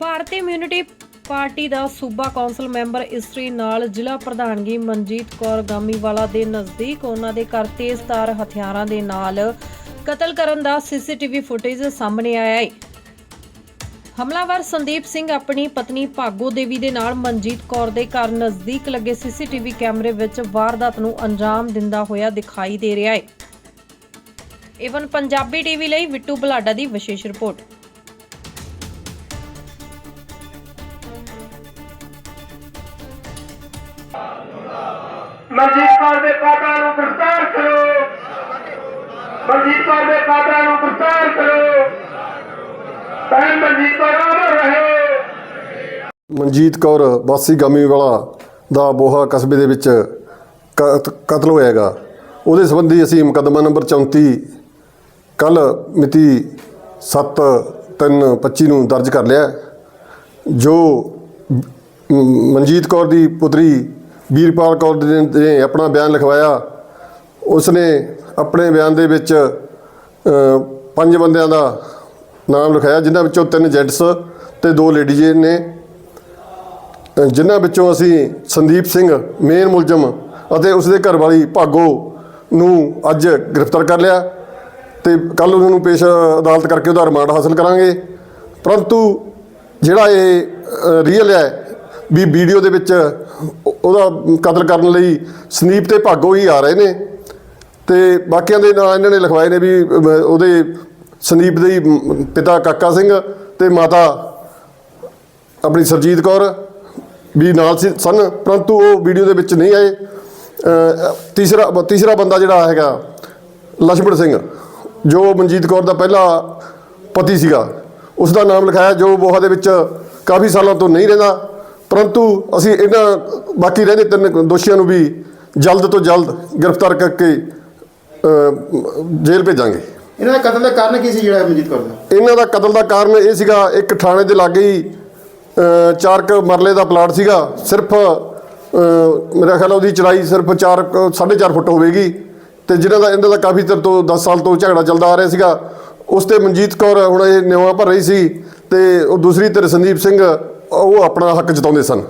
ਭਾਰਤੀ immunity party ਦਾ ਸੂਬਾ council member ਇਸਤਰੀ ਨਾਲ ਜ਼ਿਲ੍ਹਾ ਪ੍ਰਧਾਨਗੀ ਮਨਜੀਤ ਕੌਰ ਗਾਮੀਵਾਲਾ ਦੇ ਨਜ਼ਦੀਕ ਉਹਨਾਂ ਦੇ ਘਰ ਤੇਜ਼ਧਾਰ ਹਥਿਆਰਾਂ ਦੇ ਨਾਲ ਕਤਲ ਕਰਨ ਦਾ ਸੀਸੀਟੀਵੀ ਫੁਟੇਜ ਸਾਹਮਣੇ ਆਇਆ ਹੈ। ਹਮਲਾਵਰ ਸੰਦੀਪ ਸਿੰਘ ਆਪਣੀ ਪਤਨੀ ਭਾਗੋ ਦੇਵੀ ਦੇ ਨਾਲ ਮਨਜੀਤ ਕੌਰ ਦੇ ਘਰ ਨਜ਼ਦੀਕ ਲੱਗੇ ਸੀਸੀਟੀਵੀ ਕੈਮਰੇ ਵਿੱਚ ਵਾਰਦਾਤ ਨੂੰ ਅੰਜਾਮ ਦਿੰਦਾ ਹੋਇਆ ਦਿਖਾਈ ਦੇ ਰਿਹਾ ਹੈ। ਇਵਨ ਪੰਜਾਬੀ ਟੀਵੀ ਲਈ ਵਿਟੂ ਬਲਾਡਾ ਦੀ ਵਿਸ਼ੇਸ਼ ਰਿਪੋਰਟ। ਮਨਜੀਤ ਕੌਰ ਦੇ ਕਾਤਲਾਂ ਨੂੰ ਗ੍ਰਿਫਤਾਰ ਕਰੋ। ਮਨਜੀਤ ਕੌਰ ਦੇ ਕਾਤਲਾਂ ਨੂੰ ਗ੍ਰਿਫਤਾਰ ਕਰੋ। ਭੈਣ ਮਨਜੀਤ ਕੌਰ ਅਮਰ ਰਹੇ। ਮਨਜੀਤ ਕੌਰ ਵਾਸੀ ਗਾਮੀਵਾਲਾ ਦਾ ਬੋਹਾ ਕਸਬੇ ਦੇ ਵਿੱਚ ਕ- ਕਤਲ ਹੋਇਆਗਾ। ਉਹਦੇ ਸੰਬੰਧੀ ਅਸੀਂ ਮੁਕੱਦਮਾ ਨੰਬਰ 34 ਕੱਲ ਮਿਤੀ 7 3 25 ਨੂੰ ਦਰਜ ਕਰ ਲਿਆ। ਜੋ ਮਨਜੀਤ ਕੌਰ ਦੀ ਪੁੱਤਰੀ ਵੀਰਪਾਲ ਕੌਰ ਨੇ ਆਪਣਾ ਬਿਆਨ ਲਿਖਵਾਇਆ। ਉਸਨੇ ਆਪਣੇ ਬਿਆਨ ਦੇ ਵਿੱਚ ਪੰਜ ਬੰਦਿਆਂ ਦਾ ਨਾਮ ਲਿਖਾਇਆ, ਜਿਨ੍ਹਾਂ ਵਿੱਚੋਂ ਤਿੰਨ ਜੈਂਟਸ ਤੇ ਦੋ ਲੇਡੀਜ਼ ਨੇ। ਜਿਨ੍ਹਾਂ ਵਿੱਚੋਂ ਅਸੀਂ ਸੰਦੀਪ ਸਿੰਘ, ਮੇਨ ਮੁਲਜ਼ਮ ਅਤੇ ਉਸਦੇ ਘਰ ਵਾਲੀ ਭਾਗੋ ਨੂੰ ਅੱਜ ਗ੍ਰਿਫਤਾਰ ਕਰ ਲਿਆ ਤੇ ਕੱਲ ਉਹਨਾਂ ਨੂੰ ਪੇਸ਼ ਅਦਾਲਤ ਕਰਕੇ ਉਹਦਾ ਰਿਮਾਂਡ ਹਾਸਲ ਕਰਾਂਗੇ। ਪਰੰਤੂ ਜਿਹੜਾ ਇਹ ਰੀਅਲ ਹੈ ਵੀ ਵੀਡੀਓ ਦੇ ਵਿੱਚ ਉਹਦਾ ਕਤਲ ਕਰਨ ਲਈ ਸੰਦੀਪ ਤੇ ਭਾਗੋ ਹੀ ਆ ਰਹੇ ਨੇ। ਤੇ ਬਾਕੀਆਂ ਦੇ ਨਾਂ ਇਹਨਾਂ ਨੇ ਲਿਖਵਾਏ ਨੇ ਵੀ ਉਹਦੇ ਸੰਦੀਪ ਦੇ ਪਿਤਾ ਕਾਕਾ ਸਿੰਘ ਤੇ ਮਾਤਾ ਆਪਣੀ ਸਰਜੀਤ ਕੌਰ ਵੀ ਨਾਲ ਸੀ ਸਨ ਪਰੰਤੂ ਉਹ ਵੀਡੀਓ ਦੇ ਵਿੱਚ ਨਹੀਂ ਆਏ। ਅ, ਤੀਸਰਾ ਤੀਸਰਾ ਬੰਦਾ ਜਿਹੜਾ ਹੈਗਾ ਲਛਮਣ ਸਿੰਘ ਜੋ ਮਨਜੀਤ ਕੌਰ ਦਾ ਪਹਿਲਾ ਪਤੀ ਸੀਗਾ। ਉਸ ਦਾ ਨਾਮ ਲਿਖਾਇਆ ਜੋ ਬੋਹਾ ਦੇ ਵਿੱਚ ਕਾਫੀ ਸਾਲਾਂ ਤੋਂ ਨਹੀਂ ਰਹਿੰਦਾ। ਪਰੰਤੂ ਅਸੀਂ ਇਹਨਾਂ ਬਾਕੀ ਰਹਿੰਦੇ ਤਿੰਨ ਦੋਸ਼ੀਆਂ ਨੂੰ ਵੀ ਜਲਦ ਤੋਂ ਜਲਦ ਗ੍ਰਿਫਤਾਰ ਕਰਕੇ ਜੇਲ੍ਹ ਭੇਜਾਂਗੇ। ਇਹਨਾਂ ਦਾ ਕਤਲ ਦਾ ਕਾਰਨ ਕੀ ਸੀ ਜਿਹੜਾ ਮਨਜੀਤ ਕੌਰ ਦਾ? ਇਹਨਾਂ ਦਾ ਕਤਲ ਦਾ ਕਾਰਨ ਇਹ ਸੀਗਾ ਇੱਕ ਥਾਣੇ ਦੇ ਲਾਗੇ ਹੀ ਅ, ਚਾਰ ਕੁ ਮਰਲੇ ਦਾ ਪਲਾਟ ਸੀਗਾ। ਸਿਰਫ ਮੇਰਾ ਖਿਆਲ ਉਹਦੀ ਚੜਾਈ ਸਿਰਫ 4 4.5 ਫੁੱਟ ਹੋਵੇਗੀ। ਤੇ ਜਿਨ੍ਹਾਂ ਦਾ ਇਹਨਾਂ ਦਾ ਕਾਫੀ ਚਿਰ ਤੋਂ 10 ਸਾਲ ਤੋਂ ਝਗੜਾ ਚੱਲਦਾ ਆ ਰਿਹਾ ਸੀਗਾ। ਉਸ ਤੇ ਮਨਜੀਤ ਕੌਰ ਹੁਣ ਇਹ ਨਿਵਾ ਭਰ ਰਹੀ ਸੀ ਤੇ ਉਹ ਦੂਸਰੀ ਧਿਰ ਸੰਦੀਪ ਸਿੰਘ ਉਹ ਆਪਣਾ ਹੱਕ ਜਤਾਉਂਦੇ ਸਨ।